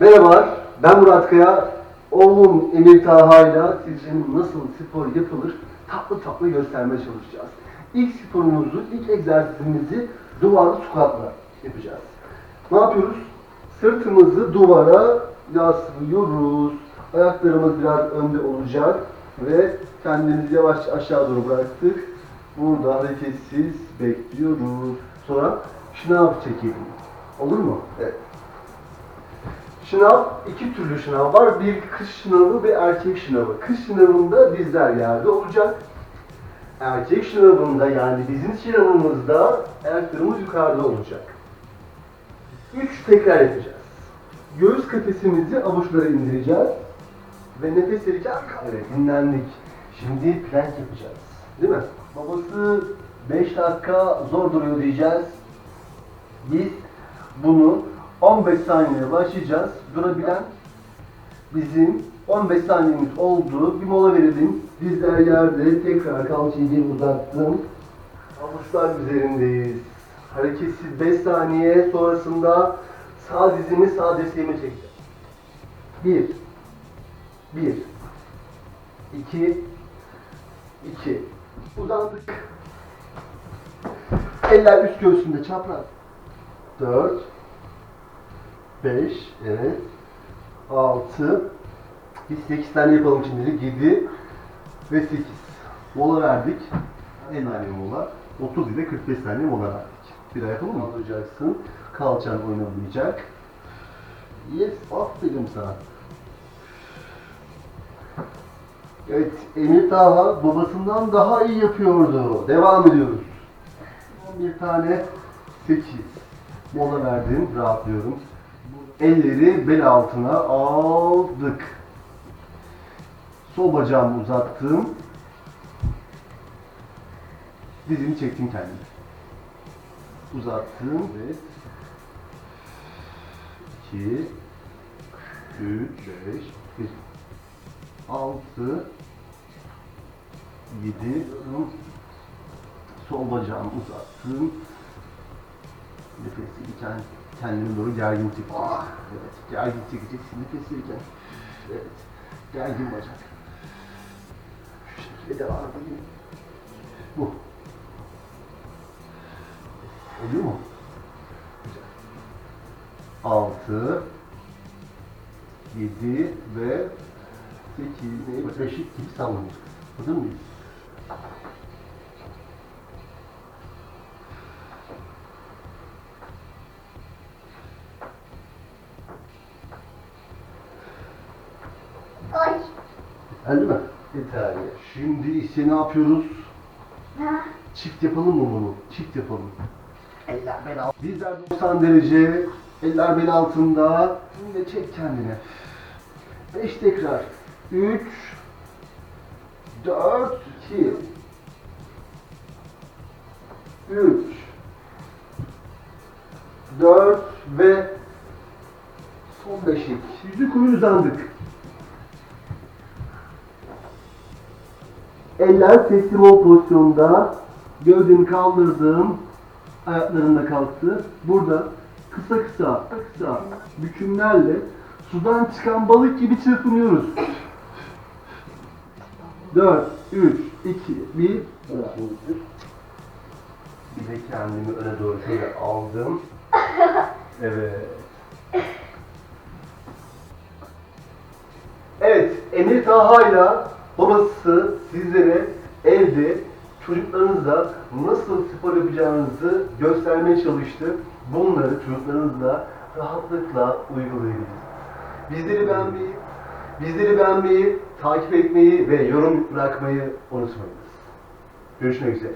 Merhabalar, ben Murat Kaya. Oğlum Emir Taha'yla sizin nasıl spor yapılır tatlı tatlı göstermeye çalışacağız. İlk sporumuzu, ilk egzersizimizi duvarlı squatla yapacağız. Ne yapıyoruz? Sırtımızı duvara yaslıyoruz. Ayaklarımız biraz önde olacak ve kendimizi yavaş aşağı doğru bıraktık. Burada hareketsiz bekliyoruz. Sonra şınav çekelim. Olur mu? Evet. Şınav, iki türlü şınav var. Bir kış şınavı ve erkek şınavı. Kış şınavında dizler yerde olacak. Erkek şınavında yani bizim şınavımızda ayaklarımız yukarıda olacak. Üç tekrar yapacağız. Göğüs kafesimizi avuçlara indireceğiz. Ve nefes verirken evet dinlendik. Şimdi plank yapacağız. Değil mi? Babası 5 dakika zor duruyor diyeceğiz. Biz bunu 15 saniyeye başlayacağız. Durabilen bizim 15 saniyemiz oldu. Bir mola verelim. Dizler yerde. Tekrar kalçayı geri uzattım. Avuçlar üzerindeyiz. Hareketsiz 5 saniye sonrasında sağ dizimi sağ dirseğime çekeceğim. 1 1 2 2 Uzandık. Eller üst göğsünde çapraz. 4 5 evet. 6 biz 8 tane yapalım şimdilik 7 ve 8 mola verdik. 50 tane mola. 30 ile 45 tane mola verdik. Bir daha yapalım mı? Alacaksın. Kalçan oynamayacak. Yes aferin sana. Evet Emir Taha babasından daha iyi yapıyordu. Devam ediyoruz. Bir tane 8 mola verdim rahatlıyorum Elleri bel altına aldık. Sol bacağımı uzattım. Dizimi çektim kendime. Uzattım ve 2 3 5 1 6 7 Sol bacağımı uzattım. Nefes alırken kendime doğru gergin çekeceğim. Evet, gergin çekeceksin nefes verirken. Evet, gergin bacak. Şu şekilde devam edeyim. Bu. Oluyor mu? Güzel. 6 7 ve 8 eşit gibi sallanacak. Hazır mıyız? Geldi mi? Yeterli. Şimdi ise ne yapıyoruz? Ha. Çift yapalım mı bunu? Çift yapalım. Eller bel altında. Dizler 90 derece. Eller bel altında. Şimdi çek kendine. 5 tekrar. 3 4 2 3 4 ve son beşik. Yüzü koyu uzandık. Eller teslim ol pozisyonda. Gövdeni kaldırdım. Ayaklarım da kalktı. Burada kısa kısa kısa bükümlerle sudan çıkan balık gibi çırpınıyoruz. 4, 3, 2, 1. Bir de kendimi öne doğru şöyle aldım. Evet. Evet, Emir Taha'yla babası sizlere evde çocuklarınızla nasıl spor yapacağınızı göstermeye çalıştı. Bunları çocuklarınızla rahatlıkla uygulayabilirsiniz. Bizleri beğenmeyi, bizleri beğenmeyi, takip etmeyi ve yorum bırakmayı unutmayınız. Görüşmek üzere.